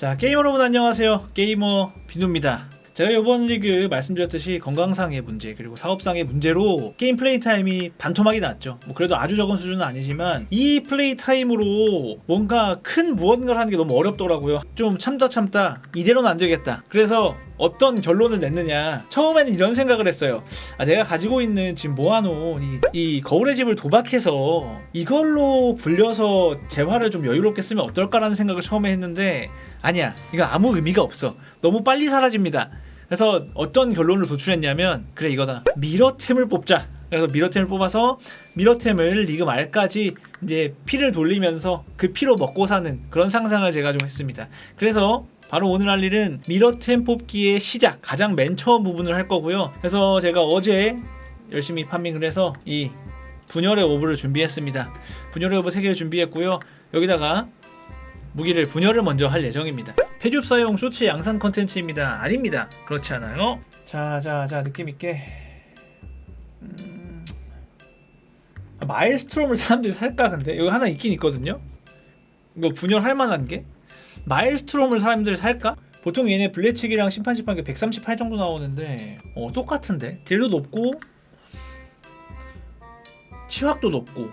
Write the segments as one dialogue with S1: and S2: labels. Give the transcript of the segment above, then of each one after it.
S1: 자 게이머 여러분 안녕하세요. 게이머 비누입니다. 제가 이번 리그 말씀드렸듯이 건강상의 문제 그리고 사업상의 문제로 게임 플레이 타임이 반토막이 났죠. 뭐 그래도 아주 적은 수준은 아니지만 이 플레이 타임으로 뭔가 큰 무언가를 하는 게 너무 어렵더라고요. 좀 참다 참다 이대로는 안 되겠다. 그래서 어떤 결론을 냈느냐. 처음에는 이런 생각을 했어요. 아 내가 가지고 있는 지금 모아놓은 이, 이 거울의 집을 도박해서 이걸로 불려서 재화를 좀 여유롭게 쓰면 어떨까라는 생각을 처음에 했는데 아니야. 이거 아무 의미가 없어. 너무 빨리 사라집니다. 그래서 어떤 결론을 도출했냐면 그래 이거다. 미러템을 뽑자. 그래서 미러템을 뽑아서 미러템을 리그 말까지 이제 피를 돌리면서 그 피로 먹고 사는 그런 상상을 제가 좀 했습니다. 그래서 바로 오늘 할 일은 미러템 뽑기의 시작 가장 맨 처음 부분을 할 거고요 그래서 제가 어제 열심히 판밍을 해서 이 분열의 오브를 준비했습니다 분열의 오브 3개를 준비했고요 여기다가 무기를 분열을 먼저 할 예정입니다. 폐줍 사용 쇼츠 양산 컨텐츠입니다. 아닙니다. 그렇지 않아요? 자, 자, 자, 느낌 있게. 음... 아, 마일스트롬을 사람들이 살까 근데 여기 하나 있긴 있거든요. 이거 분열할 만한 게 마일스트롬을 사람들이 살까? 보통 얘네 블레치기랑 심판 심판기 138 정도 나오는데 어 똑같은데 딜도 높고 치확도 높고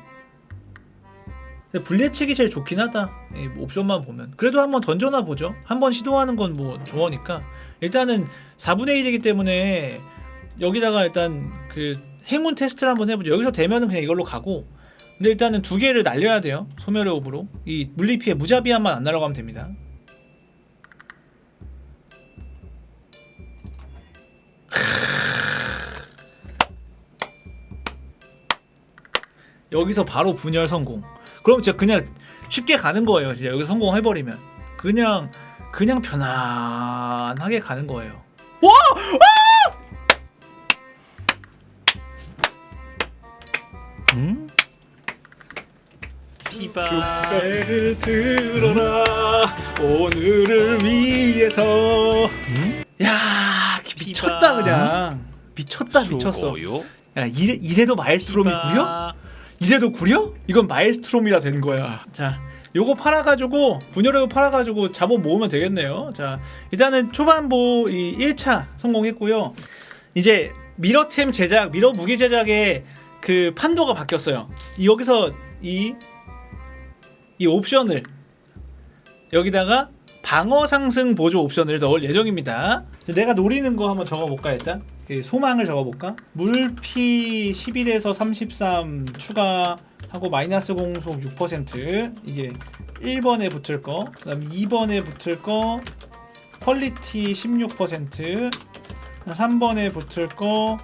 S1: 근데 불리책이 제일 좋긴 하다. 이 옵션만 보면. 그래도 한번 던져나 보죠. 한번 시도하는 건 뭐 좋으니까. 일단은 4분의 1이기 때문에 여기다가 일단 그 행운 테스트를 한번 해보죠. 여기서 되면은 그냥 이걸로 가고. 근데 일단은 두 개를 날려야 돼요. 소멸의 옵으로. 이 물리 피해 무자비함만 안 날아가면 됩니다. 여기서 바로 분열 성공. 그럼 진짜 그냥 쉽게 가는 거예요. 진짜 여기 성공해버리면 그냥 그냥 편안하게 가는 거예요. 와! 아! 슈배를 들어라 오늘을 위해서 음? 야 미쳤다 그냥 미쳤다 미쳤어 야 이래, 이래도 마일스트롬이 구려? 이래도 구려? 이건 마일스트롬이라 된 거야. 자, 요거 팔아가지고 분열을 팔아가지고 자본 모으면 되겠네요. 자, 일단은 초반부 이 1차 성공했고요. 이제 미러템 제작, 미러 무기 제작의 그 판도가 바뀌었어요. 이 여기서 이 이 옵션을 여기다가 방어 상승 보조 옵션을 넣을 예정입니다. 내가 노리는 거 한번 적어볼까 일단. 그 소망을 적어볼까? 물피 11에서 33 추가하고 마이너스 공속 6% 이게 1번에 붙을 거 그다음 2번에 붙을 거 퀄리티 16% 3번에 붙을 거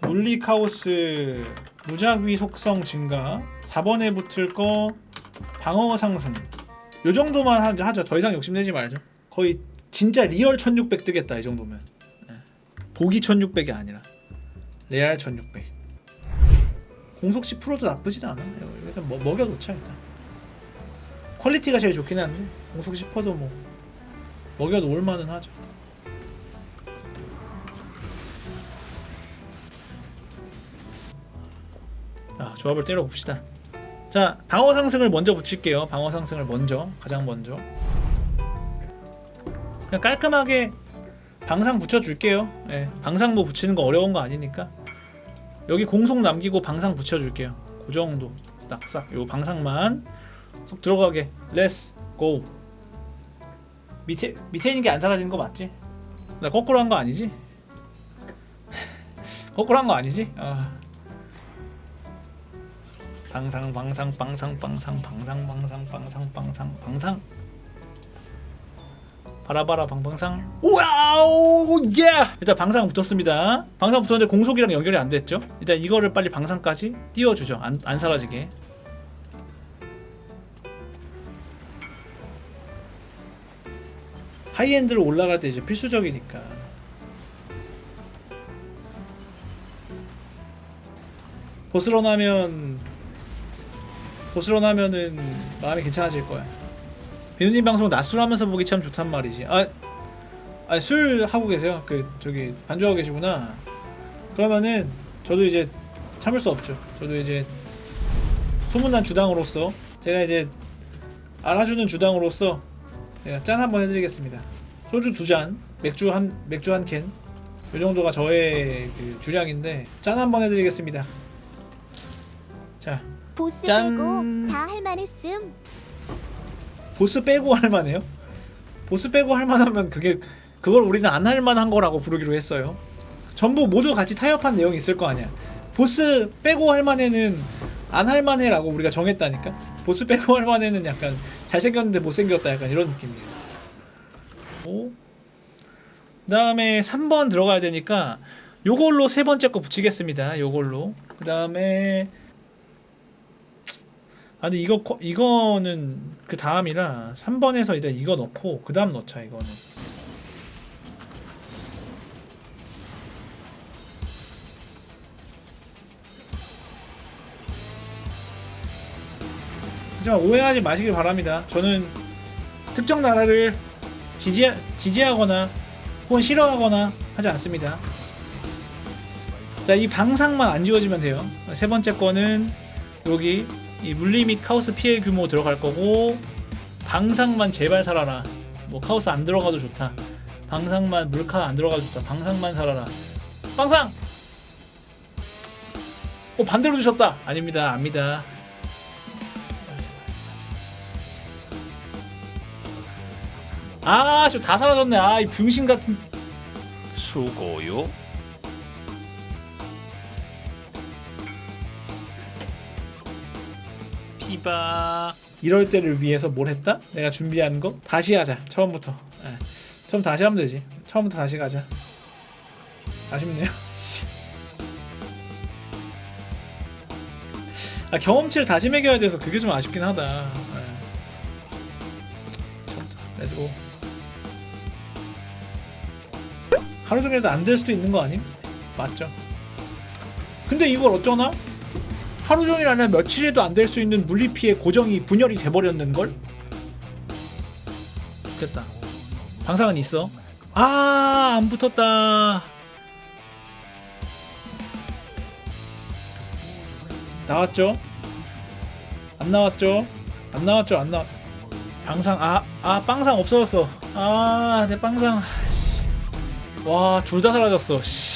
S1: 물리 카오스 무작위 속성 증가 4번에 붙을 거 방어 상승. 요 정도만 하죠. 더 이상 욕심내지 말죠. 거의 진짜 리얼 1600 뜨겠다 이 정도면. 보기 1600이 아니라. 레알 1600 공속 10%도 나쁘진 않아 일단 뭐, 먹여놓자 일단. 퀄리티가 제일 좋긴 한데 공속 10%도 뭐 먹여놓을 만은 하죠. 자 조합을 때려봅시다 자 방어 상승을 먼저 붙일게요 방어 상승을 먼저 가장 먼저 그냥 깔끔하게 방상 붙여줄게요. 예, 방상 뭐 붙이는 거 어려운 거 아니니까 여기 공속 남기고 방상 붙여줄게요. 그 정도 딱싹 요 방상만 쏙 들어가게. 렛츠 고. 밑에 밑에 있는 게 안 사라지는 거 맞지? 나 거꾸로 한 거 아니지? 거꾸로 한 거 아니지? 아. 방상 방상 방상 방상 방상 방상 방상 방상 방상. 바라바라 방방상. 와우 예 일단 방상 붙었습니다. 방상 붙었는데 공속이랑 연결이 안 됐죠? 일단 이거를 빨리 방상까지 띄워주죠 안, 안 사라지게. 하이엔드로 올라갈 때 이제 필수적이니까. 보스런 하면 보스런 하면은 마음이 괜찮아질 거야 비누님 방송 낮술 하면서 보기 참 좋단 말이지. 아, 아, 술 하고 계세요? 그 저기 반주하고 계시구나. 그러면은 저도 이제 참을 수 없죠. 저도 이제 소문난 주당으로서 제가 이제 알아주는 주당으로서 내가 짠 한번 해드리겠습니다. 소주 두 잔, 맥주 한 맥주 한 캔. 이 정도가 저의 그 주량인데 짠 한번 해드리겠습니다. 자,
S2: 보스
S1: 짠.
S2: 빼고 다 할만했음.
S1: 보스 빼고 할 만해요? 보스 빼고 할 만하면 그게 그걸 우리는 안 할 만한 거라고 부르기로 했어요. 전부 모두 같이 타협한 내용이 있을 거 아니야. 보스 빼고 할 만해는 안 할 만해라고 우리가 정했다니까. 보스 빼고 할 만해는 약간 잘생겼는데 못생겼다 약간 이런 느낌이에요. 오. 그다음에 3번 들어가야 되니까 요걸로 세 번째 거 붙이겠습니다. 요걸로. 그다음에 아 근데 이거 코- 이거는 그 다음이라 3번에서 일단 이거 넣고 그 다음 넣자 이거는. 하지만 오해하지 마시길 바랍니다. 저는 특정 나라를 지지, 지지하거나 혹은 싫어하거나 하지 않습니다. 자 이 방상만 안 지워지면 돼요. 세 번째 거는 여기 이 물리 및 카오스 피해 규모 들어갈 거고 방상만 제발 살아라. 뭐 카오스 안 들어가도 좋다. 방상만 물카 안 들어가도 좋다. 방상만 살아라. 방상. 어 반대로 주셨다. 아닙니다. 압니다. 아, 저다 사라졌네. 아, 이 병신 같은.
S3: 수고요. 피바
S1: 이럴 때를 위해서 뭘 했다? 내가 준비한 거 다시 하자. 처음부터. 예. 처음 다시 하면 되지. 처음부터 다시 가자. 아쉽네요. 아, 경험치를 다시 매겨야 돼서 그게 좀 아쉽긴 하다. 예. 처음부터. 렛츠고. 하루 종일도 안 될 수도 있는 거 아님? 맞죠? 근데 이걸 어쩌나? 하루 종일 아니라 며칠에도 안 될 수 있는 물리 피해 고정이 분열이 돼버렸는 걸? 됐다. 방상은 있어. 아, 안 붙었다. 나왔죠? 안 나왔죠? 안 나왔죠? 안 나왔. 방상 아, 아, 빵상 없어졌어. 아, 내 빵상. 와, 둘 다 사라졌어. 씨.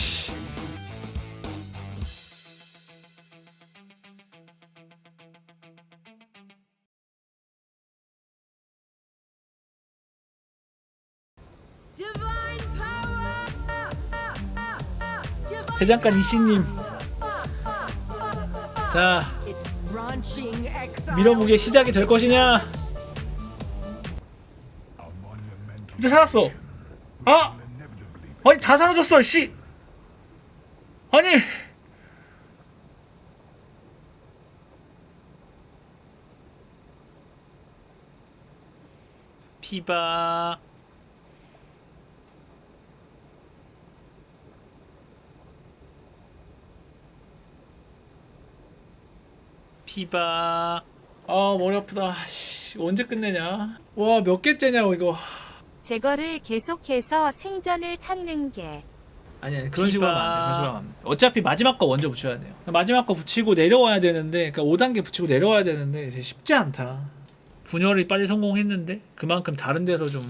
S1: 대장간 이씨님. 자, 밀어무게 시작이 될 것이냐? 근데 살았어. 아! 아니 다 사라졌어, 씨. 아니.
S3: 피바 피바
S1: 아 머리 아프다. 씨, 언제 끝내냐? 와 몇 개째냐고 이거.
S4: 제거를 계속해서 생전을 찾는 게
S1: 아니 아니 그런 식으로 하면 안 돼.
S3: 피바.
S1: 그런 식으로 하면 안 돼. 어차피 마지막 거 먼저 붙여야 돼요. 마지막 거 붙이고 내려와야 되는데, 그러니까 5단계 붙이고 내려와야 되는데 이제 쉽지 않다. 분열이 빨리 성공했는데 그만큼 다른 데서 좀